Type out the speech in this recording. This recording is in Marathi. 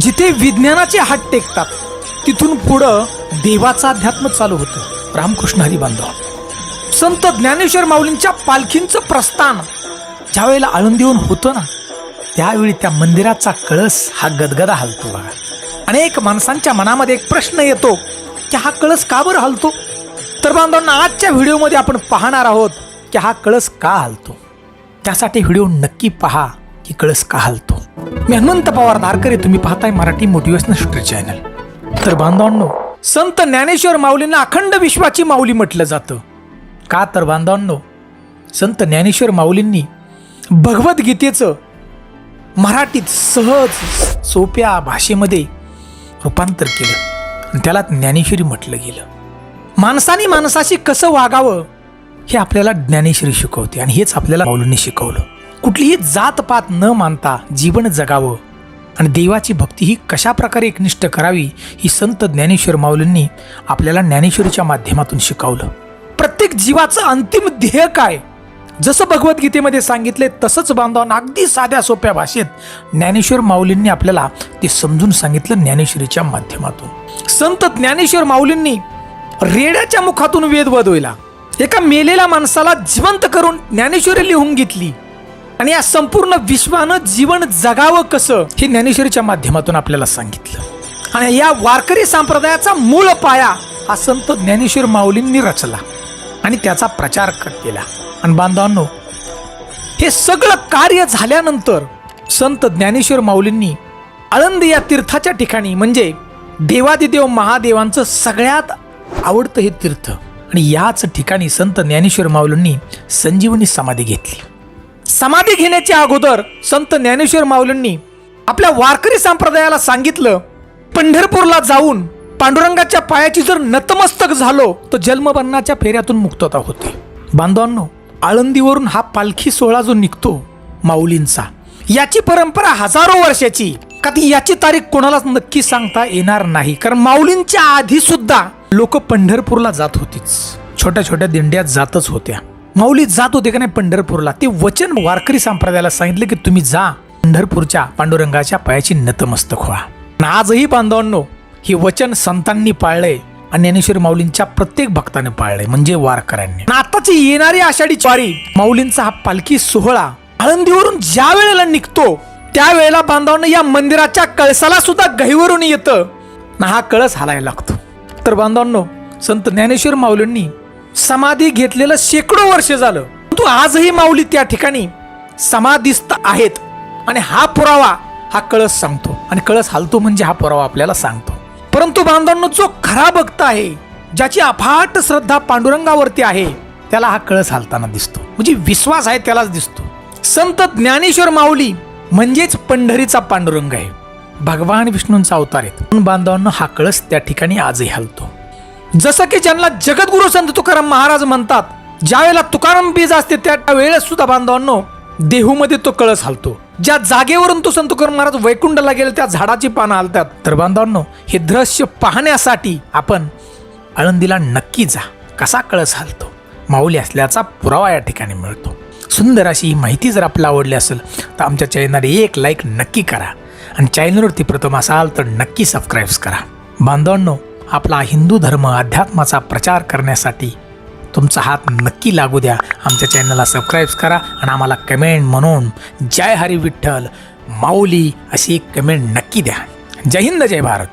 जिथे विज्ञानाचे हात टेकतात तिथून पुढं देवाचा अध्यात्म चालू होतं. रामकृष्ण हरी बांधव. संत ज्ञानेश्वर माऊलींच्या पालखींचं प्रस्थान ज्यावेळेला आळंदीहून होतं ना त्यावेळी त्या मंदिराचा कळस हा गदगदा हलतो बघा. अनेक माणसांच्या मनामध्ये एक प्रश्न येतो की हा कळस का बरं हलतो? तर बांधवांना आजच्या व्हिडिओमध्ये आपण पाहणार आहोत की हा कळस का हलतो? त्यासाठी व्हिडिओ नक्की पहा की कळस का हलतो. मी हनुमंत पवार धारकरे तुम्ही पाहताय मराठी मोटिवेशनल स्टोरी चॅनल. तर बांधवांनो संत ज्ञानेश्वर माऊलींना अखंड विश्वाची माऊली म्हटलं जातं. का तर बांधवांनो संत ज्ञानेश्वर माऊलींनी भगवद्गीतेचं मराठीत सहज सोप्या भाषेमध्ये रूपांतर केलं. आणि त्याला ज्ञानेश्वरी म्हटलं गेलं. माणसाने माणसाशी कसं वागावं हे आपल्याला ज्ञानेश्वरी शिकवते. आणि हेच आपल्याला माऊलींनी शिकवलं. कुठलीही जातपात न मानता जीवन जगावं. आणि देवाची भक्ती ही कशाप्रकारे एकनिष्ठ करावी ही संत ज्ञानेश्वर माऊलींनी आपल्याला ज्ञानेश्वरीच्या माध्यमातून शिकवलं. प्रत्येक जीवाचं अंतिम ध्येय काय? जसं भगवद्गीतेमध्ये सांगितले तसंच बांधवांना अगदी साध्या सोप्या भाषेत ज्ञानेश्वर माऊलींनी आपल्याला ते समजून सांगितलं ज्ञानेश्वरीच्या माध्यमातून. संत ज्ञानेश्वर माऊलींनी रेड्याच्या मुखातून वेद वदविला एका मेलेल्या माणसाला जिवंत करून ज्ञानेश्वरी लिहून घेतली. आणि या संपूर्ण विश्वानं जीवन जगावं कसं हे ज्ञानेश्वरीच्या माध्यमातून आपल्याला सांगितलं. आणि या वारकरी संप्रदायाचा मूळ पाया हा संत ज्ञानेश्वर माऊलींनी रचला आणि त्याचा प्रचार केला. आणि बांधवांनो हे सगळं कार्य झाल्यानंतर संत ज्ञानेश्वर माऊलींनी आळंद या तीर्थाच्या ठिकाणी म्हणजे देवादिदेव महादेवांचं सगळ्यात आवडतं हे तीर्थ. आणि याच ठिकाणी संत ज्ञानेश्वर माऊलींनी संजीवनी समाधी घेतली. समाधी घेण्याच्या अगोदर संत ज्ञानेश्वर माऊलींनी आपल्या वारकरी संप्रदायाला सांगितलं पंढरपूरला जाऊन पांडुरंगाच्या पायाची जर नतमस्तक झालो तर जन्मबन्नाच्या फेऱ्यातून मुक्तता होते. बांधवांनो आळंदीवरून हा पालखी सोहळा जो निघतो माऊलींचा याची परंपरा हजारो वर्षाची. का ती याची तारीख कोणालाच नक्की सांगता येणार नाही. कारण माऊलींच्या आधी सुद्धा लोक पंढरपूरला जात होतीच. छोट्या छोट्या दिंड्यात जातच होत्या. माऊली जात होते का नाही पंढरपूरला? ते वचन वारकरी संप्रदायाला सांगितलं की तुम्ही जा पंढरपूरच्या पांडुरंगाच्या पायाची नतमस्तक व्हा. आणि आजही बांधवांनो हे वचन संतांनी पाळलंय आणि ज्ञानेश्वर माऊलींच्या प्रत्येक भक्ताने पाळलंय म्हणजे वारकऱ्यांनी. आताची येणारी आषाढी चारी माऊलींचा हा पालखी सोहळा आळंदीवरून ज्या वेळेला निघतो त्यावेळेला बांधवांना या मंदिराच्या कळसाला सुद्धा गहीवरून येतं. ना हा कळस हालायला लागतो. तर बांधवांनो संत ज्ञानेश्वर माऊलींनी समाधी घेतलेलं शेकडो वर्ष झालं. परंतु आजही माऊली त्या ठिकाणी समाधीस्थ आहेत. आणि हा पुरावा हा कळस सांगतो. आणि कळस हालतो म्हणजे हा पुरावा आपल्याला सांगतो. परंतु बांधवांनो जो खरा भक्त आहे ज्याची अफाट श्रद्धा पांडुरंगावरती आहे त्याला हा कळस हालताना दिसतो. म्हणजे विश्वास आहे त्यालाच दिसतो. संत ज्ञानेश्वर माऊली म्हणजेच पंढरीचा पांडुरंग आहे. भगवान विष्णूंचा अवतार आहे. बांधवांना बांधवांनो हा कळस त्या ठिकाणी आजही हलतो. जसं की ज्यांना जगद्गुरु संत तुकाराम महाराज म्हणतात ज्यावेळेला तुकाराम बीज असते त्या वेळेस सुद्धा बांधवांनो देहूमध्ये तो कळस हलतो. ज्या जागेवरून तो संत तुकाराम महाराज वैकुंठला गेले त्या झाडाची पानं हलतात. तर बांधवांनो हे दृश्य पाहण्यासाठी आपण आळंदीला नक्की जा. कसा कळस हलतो? माऊली असल्याचा पुरावा या ठिकाणी मिळतो. सुंदर अशी ही माहिती जर आपल्याला आवडली असेल तर आमच्या चॅनलला एक लाईक नक्की करा. आणि चॅनलवरती प्रथम असाल तर नक्की सबस्क्राईब करा. बांधवांनो आपला हिंदू धर्म अध्यात्माचा प्रचार करण्यासाठी तुमचा हात नक्की लागू द्या. आमच्या चॅनलला सबस्क्राईब करा आणि आम्हाला कमेंट म्हणून जय हरी विठ्ठल माऊली अशी एक कमेंट नक्की द्या. जय हिंद जय भारत.